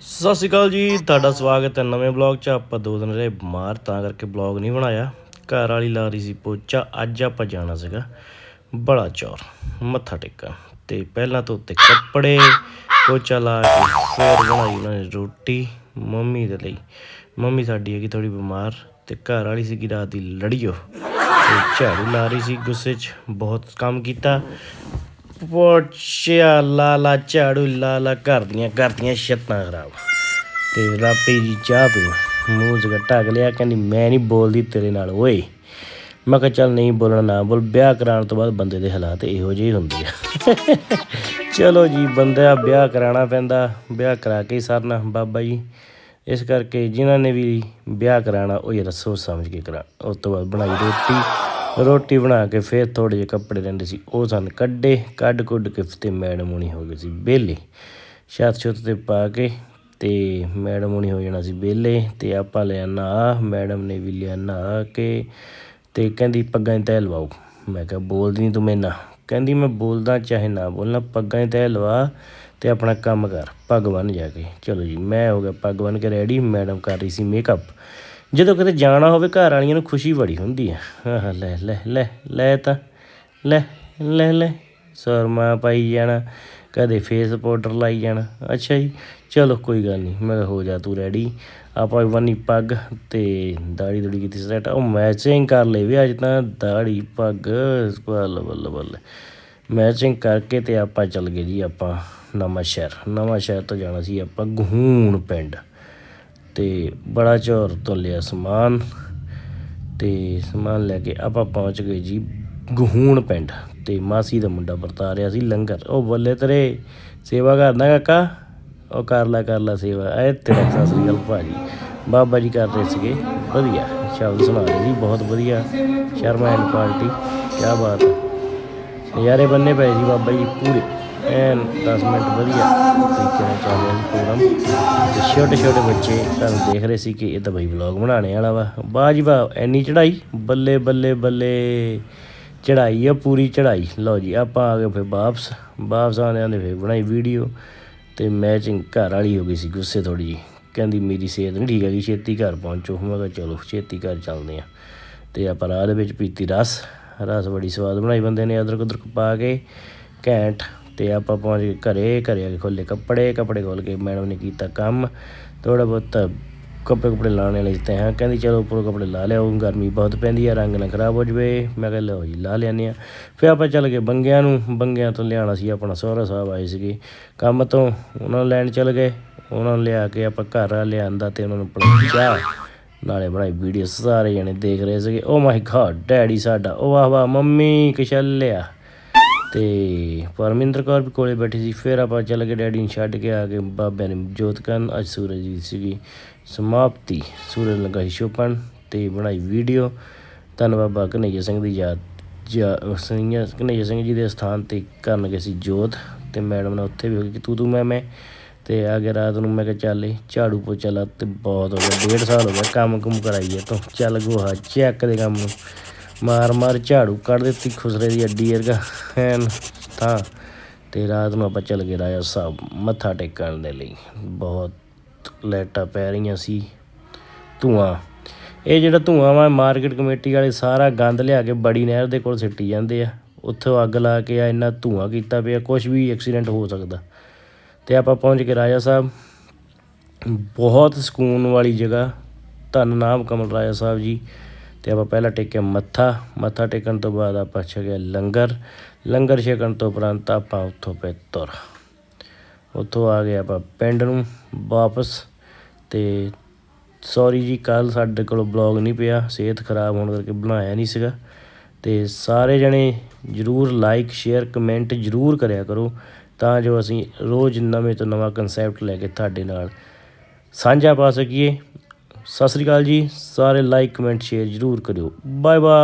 ਸਤਿ ਸ਼੍ਰੀ ਅਕਾਲ ਜੀ, ਤੁਹਾਡਾ ਸਵਾਗਤ ਹੈ ਨਵੇਂ ਬਲੌਗ 'ਚ। ਆਪਾਂ ਦੋ ਦਿਨ ਰਹੇ ਬਿਮਾਰ, ਤਾਂ ਕਰਕੇ ਬਲੌਗ ਨਹੀਂ ਬਣਾਇਆ। ਘਰ ਵਾਲੀ ਲਾ ਰਹੀ ਸੀ ਪੋਚਾ, ਅੱਜ ਆਪਾਂ ਜਾਣਾ ਸੀਗਾ ਬੜਾ ਚੌਰ, ਮੱਥਾ ਟੇਕਾ ਤੇ ਪਹਿਲਾਂ ਤੋਂ ਉੱਤੇ ਕੱਪੜੇ, ਪੋਚਾ ਲਾ ਕੇ ਫਿਰ ਬਣਾਈ ਉਹਨਾਂ ਨੇ ਰੋਟੀ ਮੰਮੀ ਦੇ ਲਈ। ਮੰਮੀ ਸਾਡੀ ਹੈਗੀ ਥੋੜੀ ਬਿਮਾਰ ਤੇ ਘਰ ਵਾਲੀ ਸੀਗੀ ਰਾਤ ਦੀ ਲੜੀਓ ਤੇ ਝਾੜੂ ਲਾ ਰਹੀ ਸੀ ਗੁੱਸੇ 'ਚ, ਬਹੁਤ ਕੰਮ ਕੀਤਾ। ਪੋਚਿਆ ਲਾ ਲਾ ਝਾੜੂ ਲਾ ਲਾ ਘਰ ਦੀਆਂ ਘਰ ਦੀਆਂ ਛੱਤਾਂ ਖਰਾਬ। ਤੇ ਰਾਪੀ ਜੀ ਚਾਹ ਪੀ। ਮੂੰਹ ਜਗਾ ਢੱਕ ਲਿਆ ਕਹਿੰਦੀ, ਮੈਂ ਨਹੀਂ ਬੋਲਦੀ ਤੇਰੇ ਨਾਲ, ਓਏ। ਮੈਂ ਕਿਹਾ, ਚੱਲ ਨਹੀਂ ਬੋਲਣਾ, ਨਾ ਬੋਲ। ਵਿਆਹ ਕਰਾਉਣ ਤੋਂ ਬਾਅਦ ਬੰਦੇ ਦੇ ਹਾਲਾਤ ਇਹੋ ਜਿਹੇ ਹੀ ਹੁੰਦੇ ਆ। ਚਲੋ ਜੀ, ਬੰਦਾ ਵਿਆਹ ਕਰਾਉਣਾ ਪੈਂਦਾ, ਵਿਆਹ ਕਰਾ ਕੇ ਸਰਨਾ, ਬਾਬਾ ਜੀ। ਇਸ ਕਰਕੇ ਜਿਨ੍ਹਾਂ ਨੇ ਵੀ ਵਿਆਹ ਕਰਾਉਣਾ, ਉਹ ਇਹ ਸੋਚ ਸਮਝ ਕੇ ਕਰਾ ਉਸ ਤੋਂ ਬਾਅਦ ਬਣਾਈ ਰੋਟੀ। ਰੋਟੀ ਬਣਾ ਕੇ ਫਿਰ ਥੋੜੇ ਜਿਹੇ ਕੱਪੜੇ ਰਹਿੰਦੇ ਸੀ। ਉਹ ਸਨ ਕੱਢੇ, ਕੱਢ ਕੁੱਢ ਕੇ ਤੇ ਮੈਡਮ ਹੋਣੀ ਹੋ ਗਈ ਸੀ ਵਿਹਲੇ। ਛੱਤ ਛੁੱਤ ਤੇ ਪਾ ਕੇ ਤੇ ਮੈਡਮ ਹੋਣੀ ਹੋ ਜਾਣਾ ਸੀ ਵਿਹਲੇ ਤੇ ਆਪਾਂ ਲੈ ਨਾ ਮੈਡਮ ਨੇ ਵੀ ਲਿਆ ਨਹਾ ਕੇ ਤੇ ਕਹਿੰਦੀ ਪੱਗਾਂ 'ਚ ਤਹਿ ਲਵਾਓ। ਮੈਂ ਕਿਹਾ, ਬੋਲਦੀ ਨਹੀਂ ਤੂੰ ਮੇਰੇ ਨਾਲ। ਕਹਿੰਦੀ ਮੈਂ ਬੋਲਦਾ ਚਾਹੇ ਨਾ ਬੋਲਣਾ, ਪੱਗਾਂ 'ਚ ਤਹਿ ਲਵਾ ਤੇ ਆਪਣਾ ਕੰਮ ਕਰ, ਪੱਗ ਬੰਨ ਜਾ ਕੇ। ਚਲੋ ਜੀ, ਮੈਂ ਹੋ ਗਿਆ ਪੱਗ ਬੰਨ ਕੇ ਰੈਡੀ ਮੈਡਮ ਕਰ ਰਹੀ ਸੀ ਮੇਕਅਪ ਜਦੋਂ ਕਿਤੇ ਜਾਣਾ ਹੋਵੇ, ਘਰ ਵਾਲੀਆਂ ਨੂੰ ਖੁਸ਼ੀ ਬੜੀ ਹੁੰਦੀ ਆ। ਆਹ, ਲੈ ਲੈ ਲੈ ਲੈ ਤਾਂ, ਲੈ ਲੈ ਲੈ। ਸਰਮਾ ਪਾਈ ਜਾਣਾ, ਕਦੇ ਫੇਸ ਪਾਊਡਰ ਲਾਈ ਜਾਣਾ। ਅੱਛਾ ਜੀ, ਚਲੋ ਕੋਈ ਗੱਲ ਨਹੀਂ, ਮੈਂ ਕਿਹਾ ਹੋ ਜਾ ਤੂੰ ਰੈਡੀ ਆਪਾਂ ਬੰਨੀ ਪੱਗ ਤੇ ਦਾੜੀ ਦੂੜੀ ਕੀਤੀ ਸੈਟ ਉਹ ਮੈਚਿੰਗ ਕਰ ਲਈ ਵੀ ਅੱਜ ਤਾਂ ਦਾੜੀ, ਪੱਗ, ਬੱਲ ਬੱਲ ਬੱਲ। ਮੈਚਿੰਗ ਕਰਕੇ ਤੇ ਆਪਾਂ ਚੱਲ ਗਏ ਜੀ ਆਪਾਂ ਨਵਾਂ ਸ਼ਹਿਰ ਨਵਾਂ ਸ਼ਹਿਰ ਤੋਂ ਜਾਣਾ ਸੀ ਆਪਾਂ ਗਹੂਣ ਪਿੰਡ। ਤੇ ਬੜਾ ਚੌਰ ਤੋਂ ਲਿਆ ਸਮਾਨ ਤੇ ਸਮਾਨ ਲੈ ਕੇ ਆਪਾਂ ਪਹੁੰਚ ਗਏ ਜੀ ਗਹੂਣ ਪਿੰਡ ਤੇ ਮਾਸੀ ਦਾ ਮੁੰਡਾ ਵਰਤਾ ਰਿਹਾ ਸੀ ਲੰਗਰ। ਉਹ ਬੱਲੇ, ਤੇਰੇ ਸੇਵਾ ਕਰਦਾ ਕਾਕਾ? ਉਹ ਕਰ ਲੈ ਕਰ ਲੈ ਸੇਵਾ। ਐ ਤੇਰਾ ਸਤਿ ਸ੍ਰੀ ਅਕਾਲ ਭਾਜੀ। ਬਾਬਾ ਜੀ ਕਰ ਰਹੇ ਸੀਗੇ। ਵਧੀਆ, ਸ਼ਬਦ ਸੁਣਾ ਰਹੇ ਜੀ, ਬਹੁਤ ਵਧੀਆ। ਸ਼ਰਮਾ ਐਂਡ ਪਾਰਟੀ ਕੀ ਬਾਤ। ਨਜ਼ਾਰੇ ਬੰਨੇ ਪਏ ਸੀ ਬਾਬਾ ਜੀ ਪੂਰੇ। ਐਨ 10 ਮਿੰਟ ਵਧੀਆ ਤਰੀਕੇ ਨਾਲ ਚੱਲ ਰਿਹਾ ਸੀ ਪ੍ਰੋਗਰਾਮ। ਤੇ ਛੋਟੇ ਛੋਟੇ ਬੱਚੇ ਤੁਹਾਨੂੰ ਦੇਖ ਰਹੇ ਸੀ ਕਿ ਇਹ ਤਾਂ ਬਈ ਵਲੌਗ ਬਣਾਉਣੇ ਵਾਲਾ ਵਾ। ਵਾਹ ਜੀ ਵਾਹ, ਐਨੀ ਚੜਾਈ ਬੱਲੇ ਬੱਲੇ ਬੱਲੇ ਚੜਾਈ ਆ, ਪੂਰੀ ਚੜਾਈ ਲਓ ਜੀ, ਆਪਾਂ ਆ ਗਏ ਫਿਰ ਵਾਪਸ। ਵਾਪਸ ਆਉਂਦੇ ਆਉਂਦੇ ਫਿਰ ਬਣਾਈ ਵੀਡੀਓ ਤੇ ਮੈਚਿੰਗ ਘਰ ਵਾਲੀ ਹੋ ਗਈ ਸੀ ਗੁੱਸੇ ਥੋੜੀ ਜੀ ਕਹਿੰਦੀ, ਮੇਰੀ ਸਿਹਤ ਨਹੀਂ ਠੀਕ ਹੈਗੀ, ਛੇਤੀ ਘਰ ਪਹੁੰਚੋ। ਮੈਂ ਕਿਹਾ, ਚਲੋ, ਛੇਤੀ ਘਰ ਚੱਲਦੇ ਆ। ਤੇ ਆਪਾਂ ਰਾਹ ਦੇ ਵਿੱਚ ਪੀਤੀ ਰਸ। ਰਸ ਬੜੀ ਸਵਾਦ ਬਣਾਈ ਬੰਦੇ ਨੇ ਅਦਰਕ ਉਦਰਕ ਪਾ ਕੇ, ਘੈਂਟ ਤੇ ਆਪਾਂ ਪਹੁੰਚ ਗਏ ਘਰੇ ਘਰੇ ਆ ਕੇ ਖੋਲੇ ਕੱਪੜੇ ਕੱਪੜੇ ਖੋਲ ਕੇ ਮੈਡਮ ਨੇ ਕੀਤਾ ਕੰਮ। ਥੋੜਾ ਬਹੁਤ ਕੱਪੜੇ ਕੱਪੜੇ ਲਾਉਣ ਵਾਲੇ ਤੇ ਹਾਂ, ਕਹਿੰਦੀ ਚਲੋ ਉੱਪਰੋਂ ਕੱਪੜੇ ਲਾ ਲਿਆਓ, ਗਰਮੀ ਬਹੁਤ ਪੈਂਦੀ ਆ, ਰੰਗ ਨਾ ਖਰਾਬ ਹੋ ਜਵੇ। ਮੈਂ ਕਿਹਾ ਲਓ ਜੀ, ਲਾ ਲਿਆਨੇ ਆ ਫਿਰ ਆਪਾਂ ਚੱਲ ਗਏ ਬੰਗਿਆਂ ਨੂੰ। ਬੰਗਿਆਂ ਤੋਂ ਲਿਆਉਣਾ ਸੀ ਆਪਣਾ, ਸਹੁਰਾ ਸਾਹਿਬ ਆਏ ਸੀਗੇ। ਕੰਮ ਤੋਂ ਉਹਨਾਂ ਨੂੰ ਲੈਣ ਚੱਲ ਗਏ। ਉਹਨਾਂ ਨੂੰ ਲਿਆ ਕੇ ਆਪਾਂ ਘਰ ਲਿਆਂਦਾ ਤੇ ਉਹਨਾਂ ਨੂੰ ਪੜਾਈ ਚਾਹ। ਨਾਲੇ ਬਣਾਈ ਵੀਡੀਓ, ਸਾਰੇ ਜਣੇ ਦੇਖ ਰਹੇ ਸੀਗੇ। ਓ ਮਾਈ ਗॉड ਡੈਡੀ ਸਾਡਾ। ਓ ਵਾਹ ਵਾਹ, ਮੰਮੀ, ਕਿਸ਼ਲਿਆ। ਤੇ ਪਰਮਿੰਦਰ ਕੌਰ ਵੀ ਕੋਲੇ ਬੈਠੀ ਸੀ, ਫਿਰ ਆਪਾਂ ਚੱਲ ਕੇ ਡੈਡੀ ਨੂੰ ਛੱਡ ਕੇ, ਆ ਕੇ ਬਾਬਿਆਂ ਨੇ ਜੋਤ ਕਰਨ, ਅੱਜ ਸੂਰਜ ਦੀ ਸੀਗੀ ਸਮਾਪਤੀ। ਸੂਰਜ ਲੱਗਾ ਸੀ ਛੁਪਣ ਤੇ ਬਣਾਈ ਵੀਡੀਓ। ਧੰਨ ਬਾਬਾ ਕਨਈਆ ਸਿੰਘ ਦੀ ਯਾਦ ਜਾ ਕਨਈਆ ਸਿੰਘ ਜੀ ਦੇ ਸਥਾਨ ਤੇ ਕਰਨ ਗਏ ਸੀ ਜੋਤ ਤੇ ਮੈਡਮ ਨੇ ਉੱਥੇ ਵੀ ਹੋ ਗਈ ਕਿ ਤੂੰ ਤੂੰ, ਮੈਂ ਮੈਂ। ਤੇ ਆ ਕੇ ਰਾਤ ਨੂੰ, ਮੈਂ ਕਿਹਾ ਚੱਲ ਏ ਝਾੜੂ ਪੋਚਾ ਲਾ, ਤੇ ਬਹੁਤ ਹੋ ਗਿਆ, ਡੇਢ ਸਾਲ ਹੋ ਗਿਆ ਕੰਮ ਕੁਮ ਕਰਾਈਏ ਤੂੰ। ਚੱਲ ਗੋਹਾ ਚੈੱਕ ਦੇ ਕੰਮ ਨੂੰ। ਮਾਰ ਮਾਰ ਝਾੜੂ ਕੱਢ ਦਿੱਤੀ ਖੁਸਰੇ ਦੀ ਅੱਡੀ ਵਰਗਾ। ਐਨ ਤਾਂ ਤੇ ਰਾਤ ਨੂੰ ਆਪਾਂ ਚੱਲ ਗਏ ਰਾਜਾ ਸਾਹਿਬ ਮੱਥਾ ਟੇਕਣ ਦੇ ਲਈ। ਬਹੁਤ ਲਾਈਟਾਂ ਪੈ ਰਹੀਆਂ ਸੀ। ਧੂਆਂ। ਇਹ ਜਿਹੜਾ ਧੂਆਂ ਵਾ, ਮਾਰਕੀਟ ਕਮੇਟੀ ਵਾਲੇ ਸਾਰਾ ਗੰਦ ਲਿਆ ਕੇ ਬੜੀ ਨਹਿਰ ਦੇ ਕੋਲ ਸਿੱਟੀ ਜਾਂਦੇ ਆ। ਉੱਥੋਂ ਅੱਗ ਲਾ ਕੇ ਆ ਇੰਨਾ ਧੂਆਂ ਕੀਤਾ ਪਿਆ ਕੁਝ ਵੀ ਐਕਸੀਡੈਂਟ ਹੋ ਸਕਦਾ। ਤੇ ਆਪਾਂ ਪਹੁੰਚ ਕੇ ਰਾਜਾ ਸਾਹਿਬ। ਬਹੁਤ ਸਕੂਨ ਵਾਲੀ ਜਗ੍ਹਾ। ਧੰਨ ਨਾਮ ਕਮਲ ਰਾਜਾ ਸਾਹਿਬ ਜੀ। ਤੇ ਆਪਾਂ ਪਹਿਲਾਂ ਟੇਕਿਆ ਮੱਥਾ। ਮੱਥਾ ਟੇਕਣ ਤੋਂ ਬਾਅਦ ਆਪਾਂ ਛਕਿਆ ਲੰਗਰ। ਲੰਗਰ ਛਕਣ ਤੋਂ ਉਪਰੰਤ ਆਪਾਂ ਉੱਥੋਂ ਪਏ ਤੁਰ। ਉੱਥੋਂ ਆ ਗਏ ਆਪਾਂ ਪਿੰਡ ਨੂੰ ਵਾਪਸ। ਤੇ ਸੌਰੀ ਜੀ ਕੱਲ ਸਾਡੇ ਕੋਲ ਬਲੌਗ ਨਹੀਂ ਪਿਆ। ਸਿਹਤ ਖਰਾਬ ਹੋਣ ਕਰਕੇ ਬਣਾਇਆ ਨਹੀਂ ਸੀਗਾ। ਤੇ ਸਾਰੇ ਜਣੇ ਜਰੂਰ ਲਾਈਕ ਸ਼ੇਅਰ ਕਮੈਂਟ ਜਰੂਰ ਕਰਿਆ ਕਰੋ। ਤਾਂ ਜੋ ਅਸੀਂ ਰੋਜ਼ ਨਵੇਂ ਤੋਂ ਨਵਾਂ ਕਨਸੈਪਟ ਲੈ ਕੇ ਤੁਹਾਡੇ ਨਾਲ ਸਾਂਝਾ ਪਾ ਸਕੀਏ। ਸਤਿ ਸ੍ਰੀ ਅਕਾਲ ਜੀ। ਸਾਰੇ ਲਾਈਕ ਕਮੈਂਟ ਸ਼ੇਅਰ ਜਰੂਰ ਕਰਿਓ। Bye bye